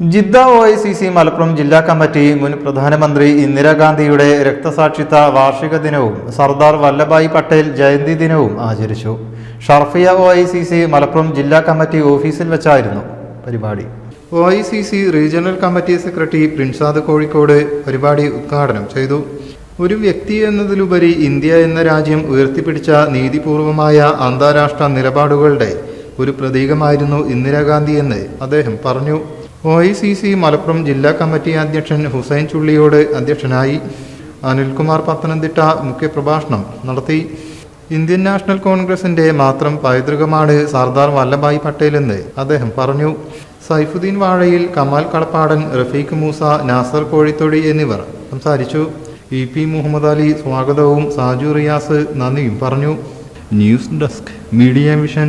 Jeddah O I C C Malappuram ജില്ലാ committee മുൻ പ്രധാനമന്ത്രി ഇന്ദിരാഗാന്ധിയുടെ രക്തസാക്ഷിത്വ വാർഷിക ദിനവും സർദാർ വല്ലഭായ് പട്ടേൽ ജയന്തി ദിനവും ആചരിച്ചു. Sharafiya O I C C Malappuram ജില്ലാ കമ്മിറ്റി ഓഫീസിൽ വെച്ചായിരുന്നു പരിപാടി. O I C C regional committee secretary Prinsad Kozhikode പരിപാടി ഉദ്ഘാടനം ചെയ്തു. ഒരു വ്യക്തി എന്നതിലുപരി ഇന്ത്യ എന്ന രാജ്യം ഉയർത്തിപ്പിടിച്ച നീതിപൂർവമായ അന്താരാഷ്ട്ര നിലപാടുകളുടെ ഒരു പ്രതീകമായിരുന്നു ഇന്ദിരാഗാന്ധി എന്ന് അദ്ദേഹം പറഞ്ഞു. O I C C Malappuram ജില്ലാ കമ്മിറ്റി അധ്യക്ഷൻ ഹുസൈൻ ചുള്ളിയോട് അധ്യക്ഷനായി അനിൽകുമാർ പത്തനംതിട്ട മുഖ്യപ്രഭാഷണം നടത്തി. ഇന്ത്യൻ നാഷണൽ കോൺഗ്രസിന്റെ മാത്രം പൈതൃകമാണ് സർദാർ വല്ലഭായ് പട്ടേലെന്ന് അദ്ദേഹം പറഞ്ഞു. സൈഫുദ്ദീൻ വാഴയിൽ കമാൽ കളപ്പാടൻ റഫീഖ് മൂസ നാസർ കോഴിത്തൊടി എന്നിവർ സംസാരിച്ചു. ഇ പി മുഹമ്മദ് അലി സ്വാഗതവും സാജു റിയാസ് നന്ദിയും പറഞ്ഞു. News desk media vision